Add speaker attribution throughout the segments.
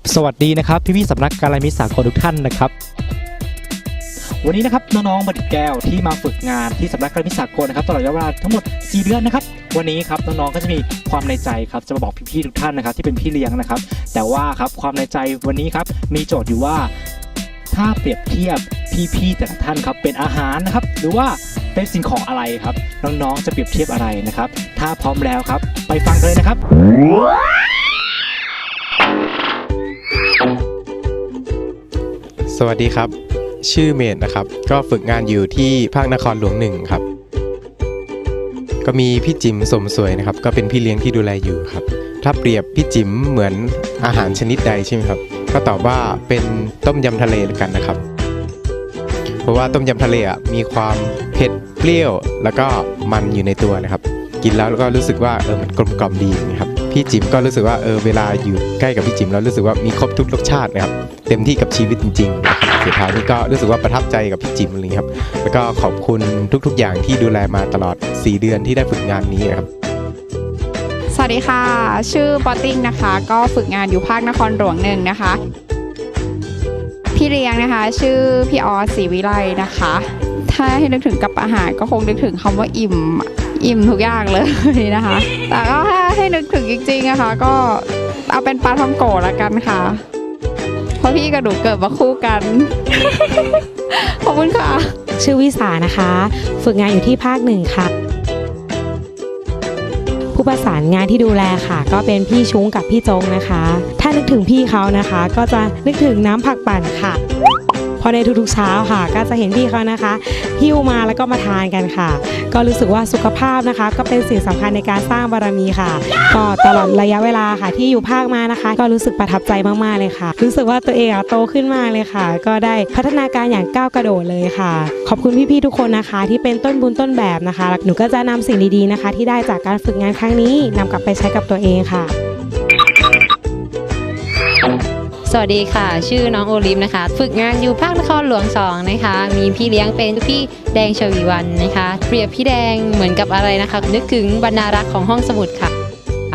Speaker 1: ับสวัสดีนะครับ พี่พี่สำนักการมิตรสากลทุกท่านนะครับ วันนี้นะครับน้องๆบัณฑิแก้วที่มาฝึกงานที่สำนักการมิตรสากลนะครับตลอดระยะเวลาทั้งหมด 4 เดือนนะครับ วันนี้ครับน้องๆก็จะมีความในใจครับจะมาบอกพี่ๆทุกท่านนะครับที่เป็นพี่เลี้ยงนะครับ แต่ว่าครับความในใจวันนี้ครับมีโจทย์อยู่ว่า ถ้าเปรียบเทียบพี่ๆแต่ละท่านครับเป็นอาหารนะครับหรือว่าเป็นสิ่งของอะไรครับ น้องๆจะเปรียบเทียบอะไรนะครับ ถ้าพร้อมแล้วครับ ไปฟังกันเลยนะครับ
Speaker 2: สวัสดีครับ ชื่อเมธนะครับ ก็ฝึกงานอยู่ที่ภาคนครหลวงหนึ่งครับ ก็มีพี่จิ๋มสมสวยนะครับ ก็เป็นพี่เลี้ยงที่ดูแลอยู่ครับ ถ้าเปรียบพี่จิ๋มเหมือนอาหารชนิดใดใช่ไหมครับ ก็ตอบว่าเป็นต้มยำทะเลกันนะครับ เพราะว่าต้มยำทะเลอะมีความเผ็ดเปรี้ยว แล้วก็มันอยู่ในตัวนะครับ กินแล้วก็รู้สึกว่าเออมันกลมกล่อมดีนะครับ พี่จิ๋มก็รู้สึกว่าเออเวลาอยู่ใกล้กับพี่จิ๋มแล้วรู้สึกว่ามีครบทุกรสชาตินะครับเต็มที่กับชีวิตจริงๆสุดท้ายนี้ก็รู้สึกว่าประทับใจกับพี่จิ๋มอะไรอย่างนี้ครับแล้วก็ขอบคุณทุกๆ อย่างที่ดูแลมาตลอด 4 เดือนที่ได้ฝึกงานนี้นะครับ
Speaker 3: สวัสดีค่ะ ชื่อปอตติ้งนะคะ ก็ฝึกงานอยู่ภาคนครหลวงหนึ่งนะคะพี่เลี้ยงนะคะ ชื่อพี่ออสศรีวิไลนะคะ ถ้าให้นึกถึงกับอาหารก็คงนึกถึงคำว่าอิ่ม อิ่มทุกอย่างเลยนะคะ แต่ก็ถ้าให้นึกถึงจริงๆนะคะก็เอาเป็นปลาท่องโกะละกันค่ะ เพราะพี่กับหนูเกิดมาคู่กัน ขอบคุณค่ะ
Speaker 4: ชื่อวิสานะคะ ฝึกงานอยู่ที่ภาคหนึ่งค่ะ ผู้ประสานงานที่ดูแลค่ะ ก็เป็นพี่ชุ้งกับพี่จงนะคะ ถ้านึกถึงพี่เขานะคะ ก็จะนึกถึงน้ำผักปั่นค่ะ เพอในทุกๆเช้าค่ะ ก็จะเห็นพี่เขานะคะหิ้วมาแล้วก็มาทานกันค่ะ ก็รู้สึกว่าสุขภาพนะคะ ก็เป็นสิ่งสำคัญในการสร้างบารมีค่ะ ก็ตลอดระยะเวลาค่ะที่อยู่ภาคมานะคะ ก็รู้สึกประทับใจมากๆเลยค่ะ รู้สึกว่าตัวเองอะโตขึ้นมาเลยค่ะ ก็ได้พัฒนาการอย่างก้าวกระโดดเลยค่ะ ขอบคุณพี่ๆทุกคนนะคะ ที่เป็นต้นบุญต้นแบบนะคะหนูก็จะนำสิ่งดีๆนะคะ ที่ได้จากการฝึกงานครั้งนี้นำกลับไปใช้กับตัวเองค่ะ
Speaker 5: สวัสดีค่ะ ชื่อน้องโอลิฟนะคะ ฝึกงานอยู่ภาคนครหลวง2นะคะ มีพี่เลี้ยงเป็นพี่แดงชวีวันนะคะเปรียบพี่แดงเหมือนกับอะไรนะคะ นึกถึงบรรณารักษ์ของห้องสมุดค่ะ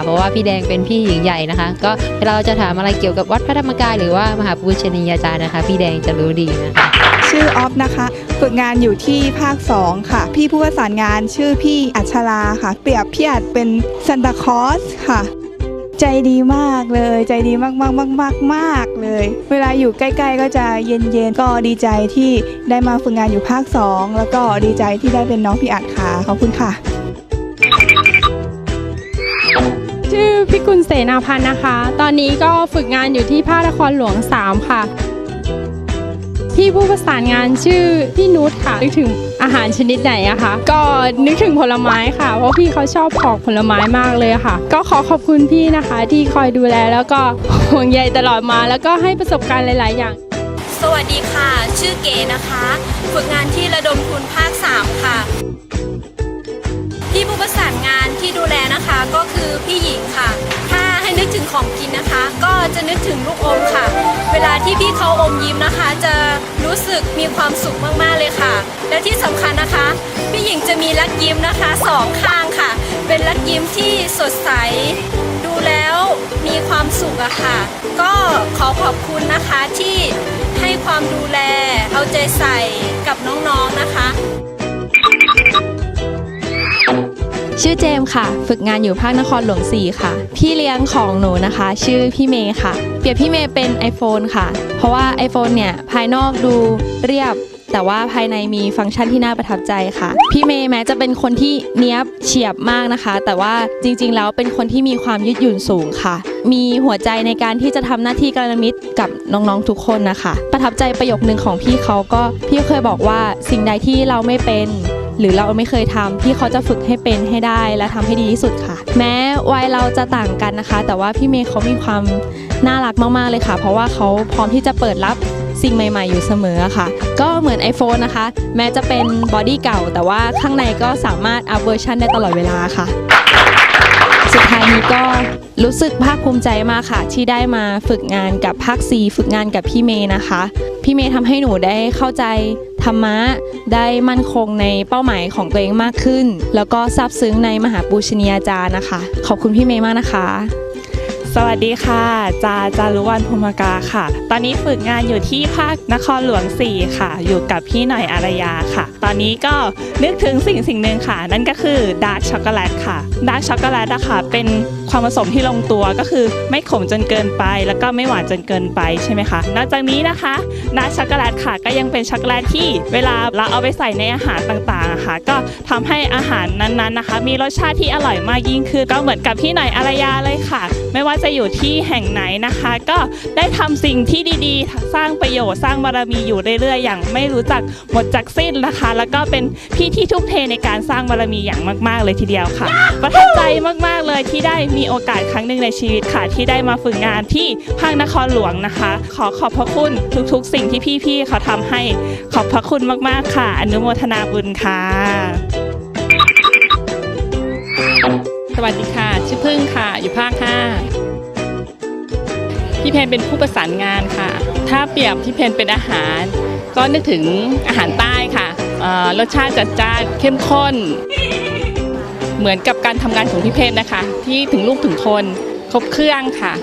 Speaker 5: เพราะว่าพี่แดงเป็นพี่หญิงใหญ่นะคะ ก็เวลาเราจะถามอะไรเกี่ยวกับวัดพระธรรมกายหรือว่ามหาปูชนียาจารย์นะคะ พี่แดงจะรู้ดีนะคะ
Speaker 6: ชื่อออฟนะคะฝึกงานอยู่ที่ภาค 2 ค่ะ พี่ผู้ประสานงานชื่อพี่อัชราค่ะ เปรียบพี่อัดเป็นซันตาคอสค่ะ ใจดีมากเลยใจดีมากมากมากมากมากเลย เวลาอยู่ใกล้ ๆ ก็จะเย็นๆก็ดีใจที่ได้มาฝึกงานอยู่ภาค 2 แล้วก็ดีใจที่ได้เป็นน้องพี่อัดค่ะขอบคุณค่ะ
Speaker 7: ชื่อพิกุลเสนาพันธ์นะคะ ตอนนี้ก็ฝึกงานอยู่ที่ภาคนครหลวง 3 ค่ะ พี่ผู้ประสานงานชื่อพี่นุชค่ะนึกถึง อาหารชนิดไหนอะคะ ก็นึกถึงผลไม้ค่ะ เพราะพี่เขาชอบปอกผลไม้มากเลยค่ะ ก็ขอขอบคุณพี่นะคะ ที่คอยดูแลแล้วก็ห่วงใยตลอดมา แล้วก็ให้ประสบการณ์หลาย ๆ อย่าง
Speaker 8: สวัสดีค่ะ ชื่อเก๋นะคะ ฝึกงานที่ระดมทุนภาค 3 ค่ะ พี่ผู้ประสานงานที่ดูแลนะคะก็คือพี่หญิงค่ะถ้า นึกถึงของกินนะคะ ก็จะนึกถึงลูกอมค่ะ เวลาที่พี่เขาอมยิ้มนะคะ จะรู้สึกมีความสุขมากๆเลยค่ะ และที่สำคัญนะคะพี่หญิงจะมีลักยิ้มนะคะสองข้างค่ะ เป็นลักยิ้มที่สดใสดูแล้วมีความสุขอะค่ะ ก็ขอขอบคุณนะคะที่ให้ความดูแล เอาใจใส่กับน้องๆนะคะ
Speaker 9: ชื่อเจมค่ะ ฝึกงานอยู่ภาคนครหลวง 4 ค่ะ พี่เลี้ยงของหนูนะคะ ชื่อพี่เมย์ค่ะ เปรียบพี่เมย์เป็น iPhone ค่ะ เพราะว่า iPhone เนี่ย ภายนอกดูเรียบ แต่ว่าภายในมีฟังก์ชันที่น่าประทับใจค่ะ พี่เมย์แม้จะเป็นคนที่เนี้ยบเฉียบมากนะคะ แต่ว่าจริงๆ แล้วเป็นคนที่มีความยืดหยุ่นสูงค่ะ มีหัวใจในการที่จะทำหน้าที่กาณมิตรกับน้องๆทุกคนนะคะ ประทับใจประโยคนึงของพี่เขาก็พี่เคยบอกว่าสิ่งใดที่เราไม่เป็น หรือเราไม่เคยทำพี่เขาจะฝึกให้เป็นให้ได้และทำให้ดีที่สุดค่ะ แม้วัยเราจะต่างกันนะคะ แต่ว่าพี่เมย์เขามีความน่ารักมากๆเลยค่ะ เพราะว่าเขาพร้อมที่จะเปิดรับสิ่งใหม่ ๆ อยู่เสมอค่ะ ก็เหมือน iPhone นะคะ แม้จะเป็นบอดี้เก่า แต่ว่าข้างในก็สามารถอัพเวอร์ชันได้ตลอดเวลาค่ะ สุดท้ายนี้ก็รู้สึกภาคภูมิใจมากค่ะ ที่ได้มาฝึกงานกับภาค 4 ฝึกงานกับพี่เมย์นะคะ พี่เมย์ทำให้หนูได้เข้าใจ ธรรมะได้มั่นคงในเป้าหมายของตัวเองมากขึ้น แล้วก็ซาบซึ้งในมหาปูชนียาจารย์นะคะ ขอบคุณพี่เมย์มากนะคะ
Speaker 10: สวัสดีค่ะ จาจารุวรรณพรหมกาค่ะ ตอนนี้ฝึกงานอยู่ที่ภาคนครหลวง 4 ค่ะ อยู่กับพี่หน่อยอารยาค่ะ ตอนนี้ก็นึกถึงสิ่งสิ่งหนึ่งค่ะ นั่นก็คือดาร์กช็อกโกแลตค่ะ ดาร์กช็อกโกแลตอะค่ะ เป็นความผสมที่ลงตัวก็คือไม่ขมจนเกินไป แล้วก็ไม่หวานจนเกินไปใช่ไหมคะ นอกจากนี้นะคะ ดาร์กช็อกโกแลตค่ะ ก็ยังเป็นช็อกโกแลตที่เวลาเราเอาไปใส่ในอาหารต่างๆะค่ะ ก็ทำให้อาหารนั้นๆนะคะ มีรสชาติที่อร่อยมากยิ่งขึ้นก็เหมือนกับพี่หน่อยอารยาเลยค่ะ ไม่ว่าจะจะอยู่ที่แห่งไหนนะคะ ก็ได้ทำสิ่งที่ดีๆ สร้างประโยชน์สร้างบารมีอยู่เรื่อยๆ อย่างไม่รู้จักหมดจากสิ้นนะคะ แล้วก็เป็นพี่ที่ทุ่มเทในการสร้างบารมีอย่างมาก ๆ เลยทีเดียวค่ะ ประทับใจมากๆเลยที่ได้มีโอกาสครั้งหนึ่งในชีวิตค่ะ ที่ได้มาฝึกงานที่ภาคนครหลวงนะคะ ขอขอบพระคุณทุกๆ สิ่งที่พี่ๆเขาทำให้ขอบพระคุณมากๆค่ะ อนุโมทนาบุญค่ะ
Speaker 11: สวัสดีค่ะ ชื่อพึ่งค่ะ อยู่ภาค 5 พี่เพนเป็นผู้ประสานงานค่ะ ถ้าเปรียบพี่เพนเป็นอาหาร ก็นึกถึงอาหารใต้ค่ะรสชาติจัดจ้านเข้มข้น เหมือนกับการทำงานของพี่เพนนะคะ ที่ถึงลูกถึงคนครบเครื่องค่ะ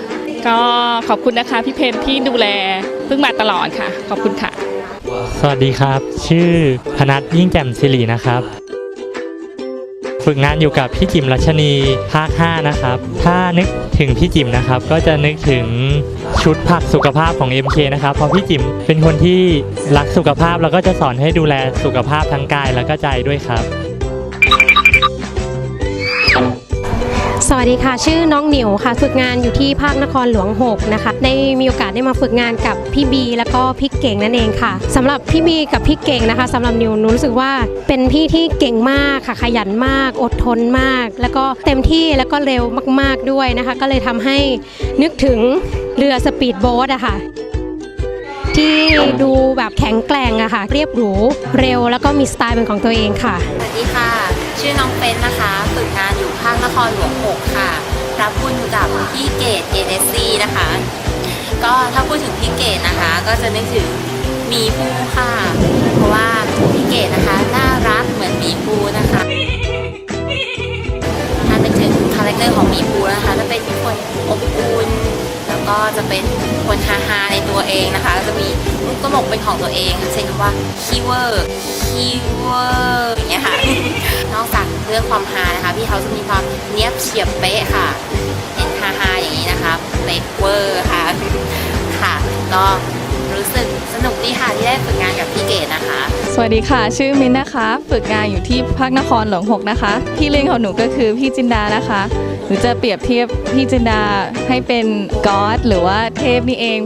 Speaker 11: ก็ขอบคุณนะคะพี่เพนที่ดูแลพึ่งมาตลอดค่ะ ขอบคุณค่ะ
Speaker 12: สวัสดีครับ ชื่อพนัทยิ่งแจ่มศิรินะครับ ฝึกงานอยู่กับพี่จิมรัชนีภาค 5 นะครับ ถ้านึกถึงพี่จิมนะครับ ก็จะนึกถึงชุดผักสุขภาพของ MK นะครับ เพราะพี่จิมเป็นคนที่รักสุขภาพแล้วก็จะสอนให้ดูแลสุขภาพทั้งกายแล้วก็ใจด้วยครับ
Speaker 13: วัสดีค่ะ ชื่อน้องหนิวค่ะ ฝึกงานอยู่ที่ภาคนครหลวง 6 นะคะ ได้มีโอกาสได้มาฝึกงานกับพี่บี แล้วก็พี่เก่งนั่นเองค่ะสำหรับพี่บีกับพี่เก่งนะคะสำหรับหนิวหนูรู้สึกว่าเป็นพี่ที่เก่งมากค่ะ ขยันมาก อดทนมาก แล้วก็เต็มที่แล้วก็เร็วมากๆด้วยนะคะ ก็เลยทำให้นึกถึงเรือสปีดโบ๊ทอะค่ะที่ดูแบบแข็งแกร่งอะค่ะ เรียบหรูเร็วแล้วก็มีสไตล์เป็นของตัวเองค่ะ
Speaker 14: สวัสดีค่ะ ชื่อน้องเฟนนะคะฝึกงานอยู่ภาคนครหลวง 6 ค่ะ รับบุญกับพี่เกดเอเนซีนะคะ ก็ถ้าพูดถึงพี่เกดนะคะ ก็จะนึกถึงมีภูค่ะ เพราะว่าพี่เกดนะคะน่ารักเหมือนมีภูนะคะถ้านึกถึงคาแรคเตอร์ของมีภูนะคะจะเป็นคนอบอุ่นแล้วก็จะเป็นคนฮาๆในตัวเองนะคะ จะมีมุกตลกเป็นของตัวเอง เช่นคำว่าคีเวอร์คีเวอร์ ค่ะ นอกจากเรื่องความฮานะคะ พี่เขาจะมีความเนี้ยบเฉียบเป๊ะค่ะเห็นฮาๆอย่างนี้นะคะเป๊ะเวอร์ค่ะค่ะก็รู้สึกสนุกดีค่ะที่ได้ฝึกงานกับพี่เกดนะคะ
Speaker 10: สวัสดีค่ะ ชื่อมินนะคะ ฝึกงานอยู่ที่ภาคนครหลวง6นะคะ พี่เลี้ยงของหนูก็คือพี่จินดานะคะหนูจะเปรียบเทียบพี่จินดาให้เป็นก็อดหรือว่าเทพนี่เอง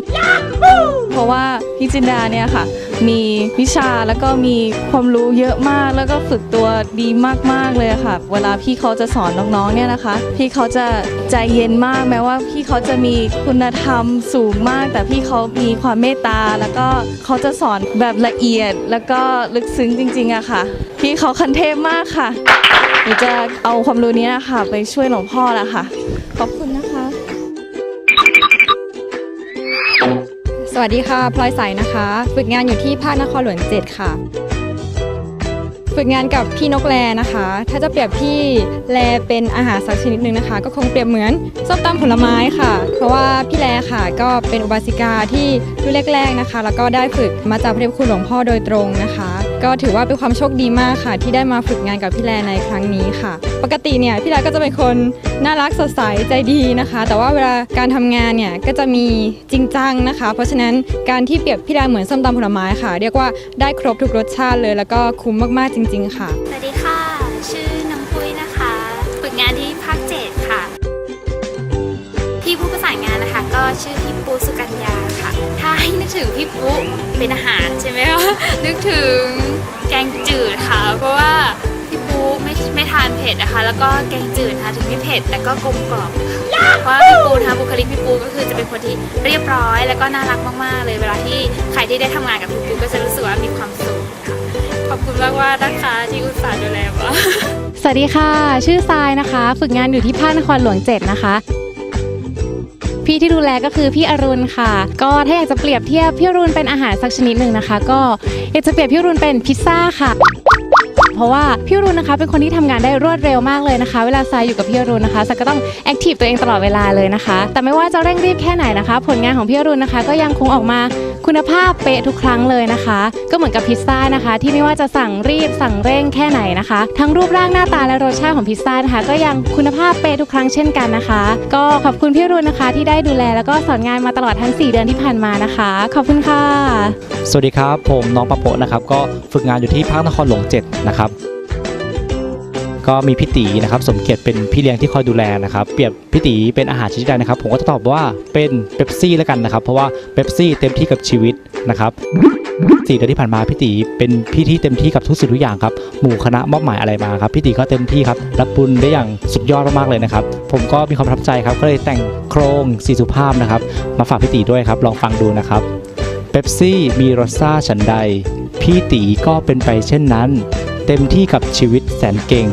Speaker 10: เพราะว่าพี่จินดาเนี่ยค่ะ มีวิชาแล้วก็มีความรู้เยอะมาก แล้วก็ฝึกตัวดีมากๆเลยค่ะ เวลาพี่เขาจะสอนน้องๆเนี่ยนะคะ พี่เขาจะใจเย็นมากแม้ว่า พี่เขาจะมีคุณธรรมสูงมาก แต่พี่เขามีความเมตตา แล้วก็เขาจะสอนแบบละเอียด แล้วก็ลึกซึ้งจริงๆอะค่ะ พี่เขาคันเทพมากค่ะหนูจะเอาความรู้นี้นะคะไปช่วยหลวงพ่อละค่ะขอบคุณ
Speaker 3: วัสดีค่ะ พลอยใสนะคะ ฝึกงานอยู่ที่ภาคนครหลวงเจ็ดค่ะ ฝึกงานกับพี่นกแลนะคะ ถ้าจะเปรียบพี่แลเป็นอาหารสักชนิดหนึ่งนะคะ ก็คงเปรียบเหมือนส้มตำผลไม้ค่ะ เพราะว่าพี่แลค่ะก็เป็นอุบาสิกาที่รุ่นแรกๆนะคะ แล้วก็ได้ฝึกมาจากพระเดชพระคุณหลวงพ่อโดยตรงนะคะ ก็ถือว่าเป็นความโชคดีมากค่ะ ที่ได้มาฝึกงานกับพี่แลในครั้งนี้ค่ะ ปกติเนี่ยพี่แลก็จะเป็นคนน่ารักสดใสใจดีนะคะ แต่ว่าเวลาการทำงานเนี่ยก็จะมีจริงจังนะคะ เพราะฉะนั้นการที่เปรียบพี่แลเหมือนส้มตำผลไม้ค่ะ เรียกว่าได้ครบทุกรสชาติเลย แล้วก็คุ้มมากๆจริง ๆ ค่ะ
Speaker 8: สวัสดีค่ะ ชื่อน้ำปุ้ยนะคะฝึกงานที่ภาคเจ็ดค่ะ พี่ผู้ประสานงานนะคะ ก็ชื่อพี่ปูสุกัญญา นึกถึงพี่ปูเป็นอาหารใช่ไหมคะนึกถึงแกงจืดค่ะ เพราะว่าพี่ปูไม่ไม่ทานเผ็ดนะคะ แล้วก็แกงจืดนะคะถึงไม่เผ็ดแต่ก็กลมกล่อมเพราะพี่ปูนะคะบุคลิกพี่ปูก็คือจะเป็นคนที่เรียบร้อย แล้วก็น่ารักมากๆ เลยเวลาที่ใครที่ได้ทำงานกับพี่ปูก็จะรู้สึกว่ามีความสุขค่ะขอบคุณมากว่านะคะที่อุตส่าห์ดูแลมา
Speaker 13: สวัสดีค่ะ ชื่อทรายนะคะ ฝึกงานอยู่ที่ภาคนครหลวง7นะคะ พี่ที่ดูแลก็คือพี่อรุณค่ะ ก็ถ้าอยากจะเปรียบเทียบพี่อรุณเป็นอาหารสักชนิดหนึ่งนะคะ ก็อยากจะเปรียบพี่อรุณเป็นพิซซ่าค่ะ
Speaker 15: เพราะว่าพี่รุณนะคะ เป็นคนที่ทำงานได้รวดเร็วมากเลยนะคะ เวลาทรายอยู่กับพี่รุณนะคะทรายก็ต้องแอคทีฟตัวเองตลอดเวลาเลยนะคะ แต่ไม่ว่าจะเร่งรีบแค่ไหนนะคะ ผลงานของพี่รุณนะคะ ก็ยังคงออกมาคุณภาพเป๊ะทุกครั้งเลยนะคะ ก็เหมือนกับพิซซ่านะคะ ที่ไม่ว่าจะสั่งรีบสั่งเร่งแค่ไหนนะคะ ทั้งรูปร่างหน้าตาและรสชาติของพิซซ่านะคะ ก็ยังคุณภาพเป๊ะทุกครั้งเช่นกันนะคะ ก็ขอบคุณพี่รุณนะคะ ที่ได้ดูแลแล้วก็สอนงานมาตลอดทั้ง 4 เดือนที่ผ่านมานะคะ ขอบคุณค่ะ
Speaker 1: สวัสดีครับ ผมน้องปะโปะนะครับก็ฝึกงานอยู่ที่ภาคนครหลวง7นะครับ ก็มีพี่ตีนะครับ สมเกียรติเป็นพี่เลี้ยงที่คอยดูแลนะครับ เปรียบพี่ตีเป็นอาหารชนิดใดนะครับ ผมก็จะตอบว่าเป็นเป๊ปซี่แล้วกันนะครับ เพราะว่าเป๊ปซี่เต็มที่กับชีวิตนะครับสี่เดือนที่ผ่านมาพี่ตีเป็นพี่ที่เต็มที่กับทุกสิ่งทุกอย่างครับหมู่คณะมอบหมายอะไรมาครับพี่ตีก็เต็มที่ครับรับบุญได้อย่างสุดยอดมากๆเลยนะครับ ผมก็มีความประทับใจครับก็เลยแต่งโครงสีสุภาพนะครับ มาฝากพี่ตีด้วยครับ ลองฟังดูนะครับเป๊ปซี่มีรสชาติฉันใด พี่ตีก็เป็นไปเช่นนั้น เต็มที่กับชีวิตแสนเก่ง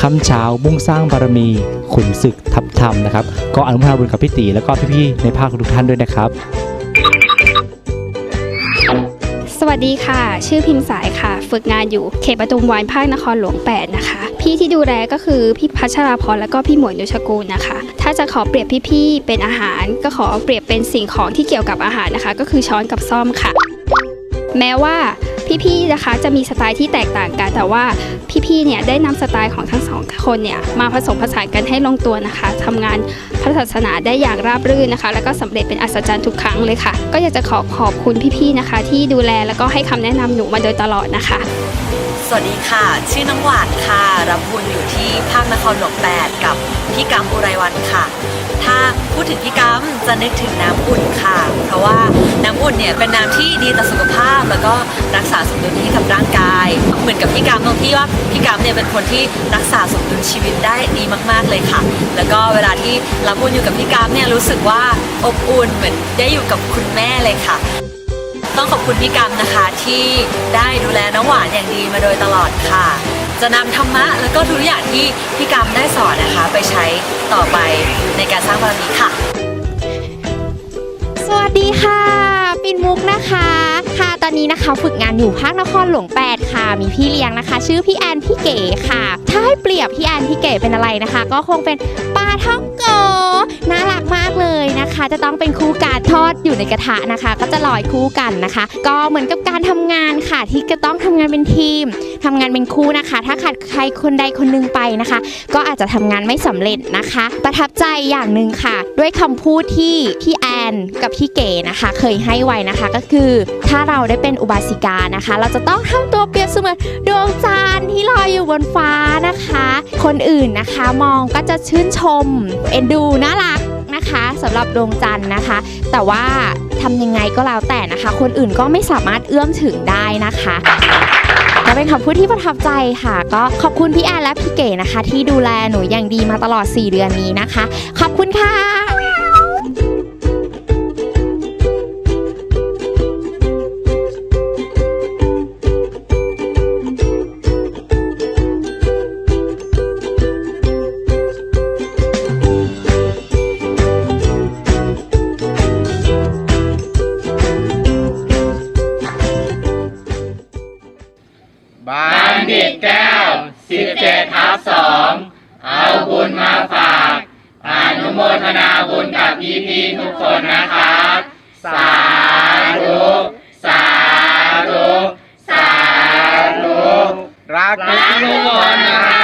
Speaker 1: คำเช้ามุ่งสร้างบารมี ขุนศึกทับธรรมนะครับ ก็อนุโมทนาบุญกับพี่ตีแล้วก็พี่ๆในภาคทุกท่านด้วยนะครับ
Speaker 16: สวัสดีค่ะ ชื่อพิมพ์สายค่ะ ฝึกงานอยู่เขตปทุมวันภาคนครหลวง 8 นะคะ พี่ที่ดูแลก็คือพี่พัชราพรแล้วก็พี่หมวยนุชกูลนะคะ ถ้าจะขอเปรียบพี่ๆเป็นอาหาร ก็ขอเปรียบเป็นสิ่งของที่เกี่ยวกับอาหารนะคะ ก็คือช้อนกับซ่อมค่ะ แม้ว่า พี่ๆนะคะจะมีสไตล์ที่แตกต่างกัน แต่ว่าพี่ๆเนี่ยได้นำสไตล์ของทั้งสองคนเนี่ยมาผสมผสานกันให้ลงตัวนะคะทำงานพระศาสนาได้อย่างราบรื่นนะคะ แล้วก็สำเร็จเป็นอัศจรรย์ทุกครั้งเลยค่ะ ก็อยากจะขอขอบคุณพี่ๆนะคะ ที่ดูแลแล้วก็ให้คำแนะนำหนูมาโดยตลอดนะคะ
Speaker 17: สวัสดีค่ะ ชื่อน้ำหวานค่ะ รับบุญอยู่ที่ภาคนครหลวง8กับพี่กัมอุไรวันค่ะ ถ้าพูดถึงพี่กัมจะนึกถึงน้ำอุ่นค่ะ เพราะว่าน้ำอุ่นเนี่ยเป็นน้ำที่ดีต่อสุขภาพ แล้วก็รักษาสมดุลให้กับร่างกาย เหมือนกับพี่กัมตรงที่ว่าพี่กัมเนี่ยเป็นคนที่รักษาสมดุลชีวิตได้ดีมาก ๆเลยค่ะ แล้วก็เวลาที่รับบุญอยู่กับพี่กัมเนี่ยรู้สึกว่าอบอุ่นเหมือนได้อยู่กับคุณแม่เลยค่ะต้องขอบคุณพี่กัมนะคะที่ได้ดูแลน้องหวานอย่างดีมาโดยตลอดค่ะ จะนำธรรมะแล้วก็ทุกอย่างที่พี่กัมได้สอนนะคะ ไปใช้ต่อไปในการสร้างบารมีค่ะ
Speaker 18: สวัสดีค่ะ ปินมุกนะคะ ค่ะตอนนี้นะคะ ฝึกงานอยู่ภาคนครหลวง8ค่ะ มีพี่เลี้ยงนะคะ ชื่อพี่แอนพี่เก๋ค่ะ ถ้าให้เปรียบพี่แอนพี่เก๋เป็นอะไรนะคะ ก็คงเป็นปลาท่องโกน่ารักมาก เลยนะคะ จะต้องเป็นคู่การทอดอยู่ในกระทะนะคะ ก็จะลอยคู่กันนะคะ ก็เหมือนกับการทำงานค่ะ ที่จะต้องทำงานเป็นทีมทำงานเป็นคู่นะคะ ถ้าขาดใครคนใดคนหนึงไปนะคะ ก็อาจจะทำงานไม่สำเร็จนะคะ ประทับใจอย่างหนึ่งค่ะ ด้วยคำพูดที่พี่แอนกับพี่เก๋นะคะ เคยให้ไว้นะคะก็คือ ถ้าเราได้เป็นอุบาสิกานะคะ เราจะต้องทำตัวเปรียบเสมือนดวงจันทร์ที่ลอยอยู่บนฟ้านะคะ คนอื่นนะคะมองก็จะชื่นชม เอ็นดูน่ารัก นะคะสำหรับดวงจันทร์นะคะ แต่ว่าทำยังไงก็แล้วแต่นะคะ คนอื่นก็ไม่สามารถเอื้อมถึงได้นะคะก็เป็นคำพูดที่ประทับใจค่ะ ก็ขอบคุณพี่แอนและพี่เก๋นะคะ ที่ดูแลหนูอย่างดีมาตลอด 4 เดือนนี้นะคะ ขอบคุณค่ะ
Speaker 19: บัณฑิตแก้วสิบเจ็ดทับสองเอาบุญมาฝากอนุโมทนาบุญกับพี่พี่ๆทุกคนนะครับ สาธุ สาธุ สาธุ รักทุกคนนะ